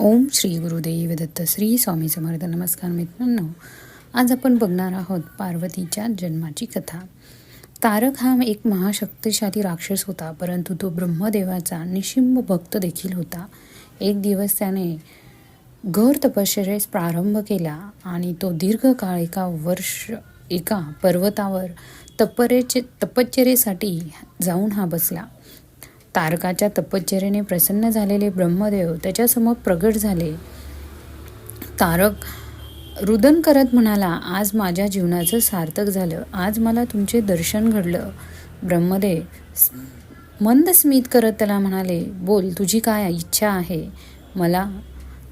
ओम श्री गुरुदेव दत्त श्री स्वामी समर्थ. नमस्कार मित्रांनो आज आपण बघणार आहोत पार्वतीच्या जन्माची कथा. तारक हा एक महाशक्तिशाली राक्षस होता परंतु तो ब्रह्मदेवाचा निशिंब भक्त देखील होता. एक दिवस त्याने घर तपश्चर्यास प्रारंभ केला आणि तो दीर्घकाळ एका वर्ष एका पर्वतावर तपरेचे तपश्चर्येसाठी जाऊन हा बसला. तारकाच्या तपश्चरेने प्रसन्न झालेले ब्रह्मदेव त्याच्यासमोर प्रगट झाले. तारक रुदन करत म्हणाला आज माझ्या जीवनाचं सार्थक झालं. आज मला तुमचे दर्शन घडलं. ब्रह्मदेव मंद स्मित करत त्याला म्हणाले बोल तुझी काय इच्छा आहे? मला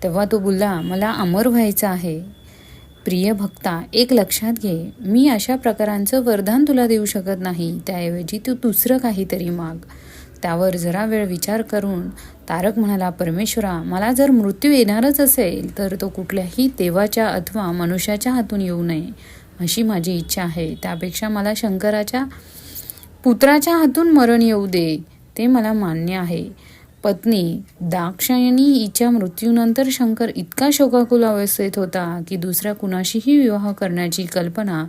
तेव्हा तो बोलला मला अमर व्हायचं आहे. प्रिय भक्ता एक लक्षात घे. मी अशा प्रकारांचं वरदान तुला देऊ शकत नाही. त्याऐवजी तू दुसरं काहीतरी माग. त्यावर जरा वेळ विचार करून तारक म्हणाला परमेश्वरा मला जर मृत्यू येणारच असेल तर तो कुठल्याही देवाच्या अथवा मनुष्याच्या हातून येऊ नये अशी माझी इच्छा आहे. त्यापेक्षा मला शंकराच्या पुत्राच्या हातून मरण येऊ दे ते मला मान्य आहे. पत्नी दाक्षायणी हिच्या मृत्यूनंतर शंकर इतका शोकाकुल अवस्थेत होता की दुसऱ्या कुणाशीही विवाह करण्याची कल्पना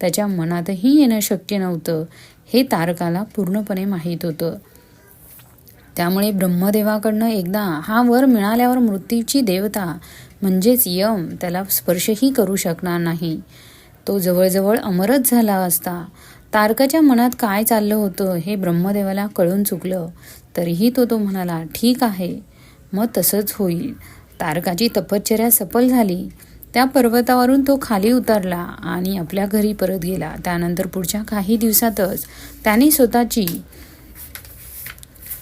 त्याच्या मनातही येणं शक्य नव्हतं. हे तारकाला पूर्णपणे माहीत होतं. त्यामुळे ब्रह्मदेवाकडनं एकदा हा वर मिळाल्यावर मृत्यूची देवता म्हणजेच यम त्याला स्पर्शही करू शकणार नाही. तो जवळजवळ अमरच झाला असता. तारकाच्या मनात काय चाललं होतं हे ब्रह्मदेवाला कळून चुकलं. तरीही तो तो म्हणाला ठीक आहे मग तसंच होईल. तारकाची तपश्चर्या सफल झाली. त्या पर्वतावरून तो खाली उतरला आणि आपल्या घरी परत गेला. त्यानंतर पुढच्या काही दिवसातच त्याने स्वतःची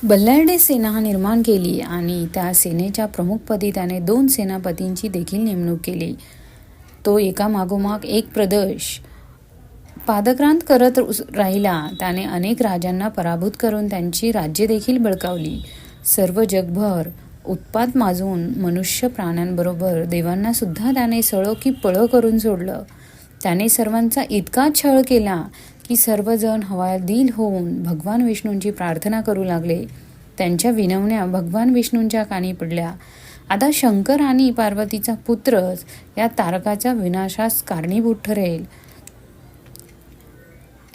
बल्लारडे सेना निर्माण केली आणि त्या सेनेच्या प्रमुखपदी त्याने दोन सेनापतींची देखील नेमणूक केली. तो एका मागोमाग एक प्रदेश पादक्रांत करत राहिला. त्याने अनेक राजांना पराभूत करून त्यांची राज्ये देखील बळकावली. सर्व जगभर उत्पात माजून मनुष्य प्राण्यांबरोबर देवांना सुद्धा त्याने सळो की पळो करून सोडलं. त्याने सर्वांचा इतका छळ केला की सर्वजण हवालदिल होऊन भगवान विष्णूंची प्रार्थना करू लागले. त्यांच्या विनवण्या भगवान विष्णूंच्या कानी पडल्या. आता शंकर आणि पार्वतीचा पुत्रच या तारकाच्या विनाशास कारणीभूत ठरेल.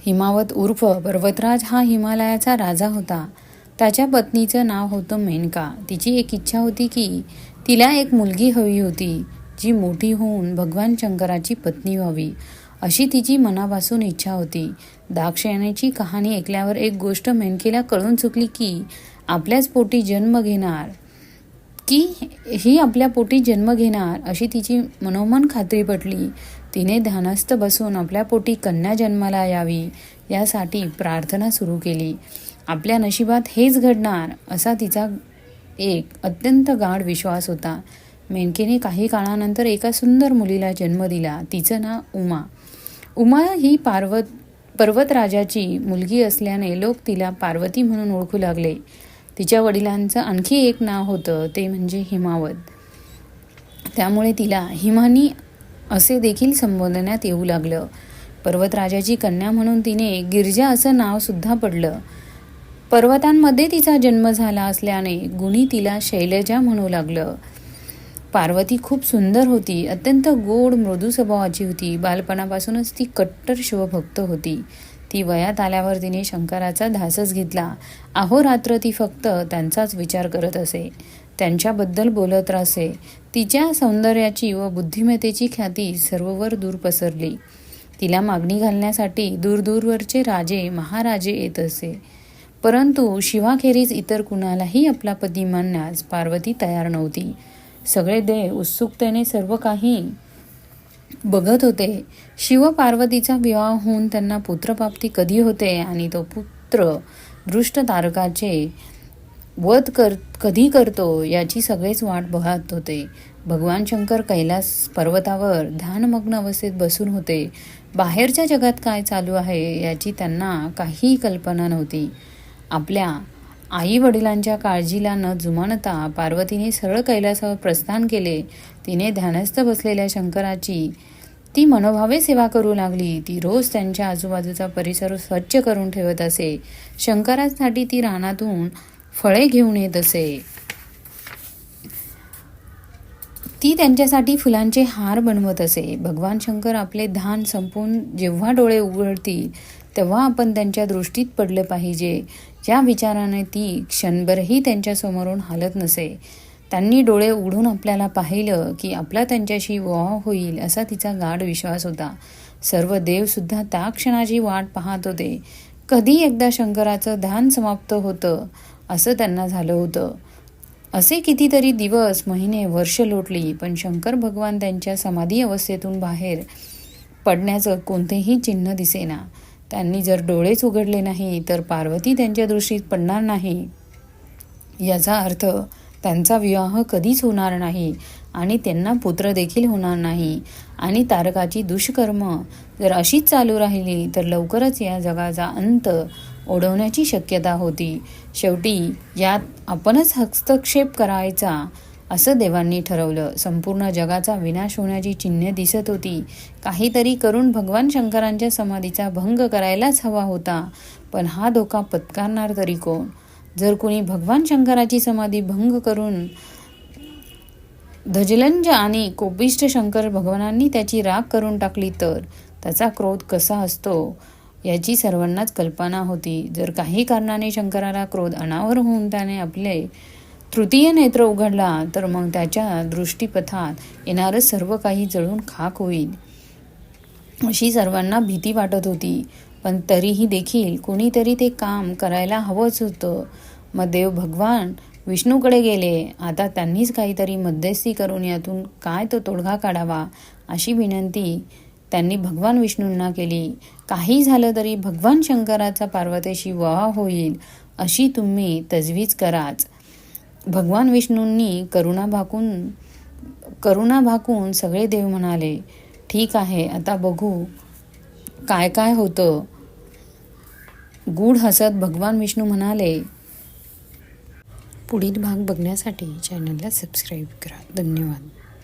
हिमावत उर्फ पर्वतराज हा हिमालयाचा राजा होता. त्याच्या पत्नीचं नाव होतं मेनका. तिची एक इच्छा होती की तिला एक मुलगी हवी होती जी मोठी होऊन भगवान शंकराची पत्नी व्हावी. अशी तिची मनापासून इच्छा होती. दाक्षायणीची कहाणी ऐकल्यावर एक गोष्ट मेनकेला कळून चुकली की आपल्याच पोटी जन्म घेणार. की ही आपल्या पोटी जन्म घेणार अशी तिची मनोमन खात्री पटली. तिने ध्यानस्थ बसून आपल्या पोटी कन्या जन्माला यावी यासाठी प्रार्थना सुरू केली. आपल्या नशिबात हेच घडणार असा तिचा एक अत्यंत गाढ विश्वास होता. मेनकेने काही काळानंतर एका सुंदर मुलीला जन्म दिला. तिचं नाव उमा. उमा ही पार्वत पर्वतराजाची मुलगी असल्याने लोक तिला पार्वती म्हणून ओळखू लागले. तिच्या वडिलांचं आणखी एक नाव होतं ते म्हणजे हिमावत. त्यामुळे तिला हिमानी असे देखील संबोधण्यात येऊ लागलं. पर्वतराजाची कन्या म्हणून तिने गिरजा असं नाव सुद्धा पडलं. पर्वतांमध्ये तिचा जन्म झाला असल्याने गुणी तिला शैलजा म्हणू लागलं. पार्वती खूप सुंदर होती. अत्यंत गोड मृदू स्वभावाची होती. बालपणापासूनच ती कट्टर शिवभक्त होती. ती वयात आल्यावर तिने शंकराचा धासच घेतला. अहोरात्र ती फक्त त्यांचाच विचार करत असे. त्यांच्याबद्दल बोलत राहसे तिच्या सौंदर्याची व बुद्धिमत्तेची ख्याती सर्ववर दूर पसरली. तिला मागणी घालण्यासाठी दूरदूरवरचे राजे महाराजे येत असे. परंतु शिवाखेरीज इतर कुणालाही आपला पती मानण्यास पार्वती तयार नव्हती. सगळे देव उत्सुकतेने सर्व काही बघत होते. शिव पार्वतीचा विवाह होऊन त्यांना पुत्रप्राप्ती कधी होते आणि तो पुत्र दृष्ट तारकाचे वध कर कधी करतो याची सगळेच वाट बघत होते. भगवान शंकर कैलास पर्वतावर ध्यानमग्न अवस्थेत बसून होते. बाहेरच्या जगात काय चालू आहे याची त्यांना काही कल्पना नव्हती. आपल्या आई वडिलांच्या काळजीला न जुमानता पार्वतीने सरळ कैलासावर प्रस्थान केले. तिने ध्यानस्थ बसलेल्या शंकराची ती मनोभावे सेवा करू लागली. ती रोज त्यांच्या आजूबाजूचा परिसर स्वच्छ करून ठेवत असे. शंकरासाठी ती रानातून फळे घेऊन येत असे. ती त्यांच्यासाठी फुलांचे हार बनवत असे. भगवान शंकर आपले ध्यान संपून जेव्हा डोळे उघडतील तेव्हा आपण त्यांच्या दृष्टीत पडले पाहिजे. या विचाराने ती क्षणभरही त्यांच्यासमोरून हालत नसे त्यांनी डोळे उघडून आपल्याला पाहिलं की आपला त्यांच्याशी विवाह होईल असा तिचा गाढ विश्वास होता. सर्व देवसुद्धा त्या क्षणाची वाट पाहत होते. कधी एकदा शंकराचं ध्यान समाप्त होतं असं त्यांना झालं होतं. असे कितीतरी दिवस महिने वर्ष लोटली पण शंकर भगवान त्यांच्या समाधी अवस्थेतून बाहेर पडण्याचं कोणतेही चिन्ह दिसेना. त्यांनी जर डोळेच उघडले नाही तर पार्वती त्यांच्या दृष्टीत पडणार नाही. याचा अर्थ त्यांचा विवाह कधीच होणार नाही आणि त्यांना पुत्र देखील होणार नाही. आणि तारकाची दुष्कर्म जर अशीच चालू राहिली तर लवकरच या जगाचा अंत ओढवण्याची शक्यता होती. शेवटी यात आपणच हस्तक्षेप करायचा. असं देवांनी ठरवलं. संपूर्ण जगाचा विनाश होण्याची चिन्हे दिसत होती. काहीतरी करून भगवान शंकरांच्या समाधीचा भंग करायलाच हवा होता. पण हा धोका पत्कारणार तरी कोण? जर कोणी भगवान शंकराची समाधी भंग करून धजलंज आणि कोपिष्ट शंकर भगवानांनी त्याची राग करून टाकली तर त्याचा क्रोध कसा असतो? याची सर्वांनाच कल्पना होती. जर काही कारणाने शंकराला क्रोध अनावर होऊन त्याने आपले तृतीय नेत्र उघडला तर मग त्याच्या दृष्टीपथात येणारं सर्व काही जळून खाक होईल. अशी सर्वांना भीती वाटत होती पण तरीही देखील कोणीतरी ते काम करायला हवंच होतं. मग देव भगवान विष्णूकडे गेले आता त्यांनीच काहीतरी मध्यस्थी करून यातून काय तो तोडगा काढावा अशी विनंती त्यांनी भगवान विष्णूंना केली. काही झालं तरी भगवान शंकराचा पार्वतीशी वहा होईल अशी तुम्ही तजवीज कराच. भगवान विष्णूंनी करुणा भाकून करुणा भाकून सगळे देव म्हणाले ठीक आहे आता बघू काय काय होतं. गूढ हसत भगवान विष्णू म्हणाले पुढील भाग बघण्यासाठी चॅनलला सबस्क्राईब करा. धन्यवाद.